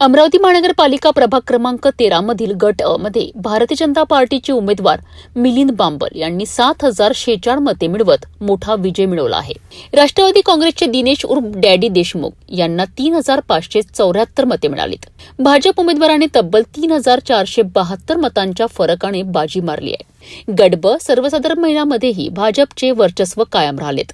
अमरावती महानगरपालिका प्रभाग क्रमांक तेरा मधील गट अ मध्ये भारतीय जनता पार्टीचे उमेदवार मिलिंद बांबल यांनी सात हजार शेचाळ मते मिळवत मोठा विजय मिळवला आहे. राष्ट्रवादी काँग्रेसचे दिनेश उर्फ डॅडी देशमुख यांना तीन हजार पाचशे चौऱ्याहत्तर मते मिळालीत. भाजप उमेदवाराने तब्बल तीन हजार चारशे बहात्तर मतांच्या फरकाने बाजी मारली आहे. गडब सर्वसाधारण महिन्यामध्येही भाजपचे वर्चस्व कायम राहिलेत.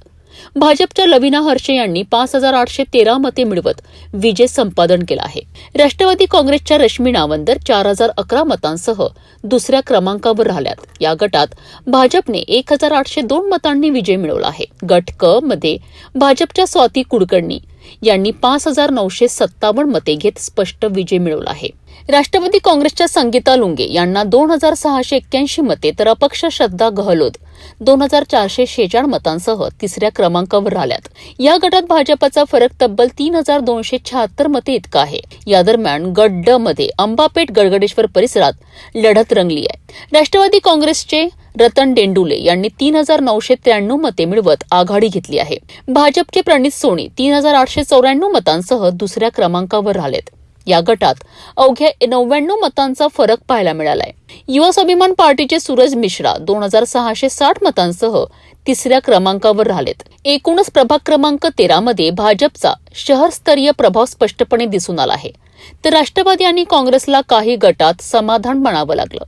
भाजपच्या लविना हर्षे यांनी पाच हजार आठशे तेरा मते मिळवत विजय संपादन केला आहे. राष्ट्रवादी काँग्रेसच्या रश्मी नावंदर चार हजार अकरा मतांसह दुसऱ्या क्रमांकावर राहिल्यात. या गटात भाजपने एक हजार आठशे दोन मतांनी विजय मिळवला आहे. गट क मध्ये भाजपच्या स्वाती कुडकर्णी यांनी पाच हजार नऊशे सत्तावन्न मते घेत स्पष्ट विजय मिळवला आहे. राष्ट्रवादी काँग्रेसच्या संगीता लुंगे यांना दोन हजार सहाशे एक्क्याऐंशी मते तर अपक्ष श्रद्धा गहलोत दोन हजार चारशे शेचाळ मतांसह तिसऱ्या क्रमांकावर आल्यात या गटात भाजपचा फरक तब्बल तीन हजार दोनशे शहात्तर मते इतका आहे. या दरम्यान गट ड मध्ये अंबापेठ गडगडेश्वर परिसरात लढत रंगली आहे. राष्ट्रवादी काँग्रेसचे रतन डेंडुले यांनी तीन हजार नऊशे त्र्याण्णव मते मिळवत आघाडी घेतली आहे. भाजपचे प्रणित सोनी तीन हजार आठशे चौऱ्याण्णव मतांसह दुसऱ्या क्रमांकावर राहिलेत. या गटात अवघ्या नव्याण्णव मतांचा फरक पाहायला मिळालाय. युवा स्वाभिमान पार्टीचे सूरज मिश्रा दोन हजार सहाशे साठ मतांसह तिसऱ्या क्रमांकावर राहिलेत. एकूणच प्रभाग क्रमांक तेरा मध्ये भाजपचा शहरस्तरीय प्रभाव स्पष्टपणे दिसून आला आहे. तर राष्ट्रवादी आणि काँग्रेसला काही गटात समाधान म्हणावं लागलं.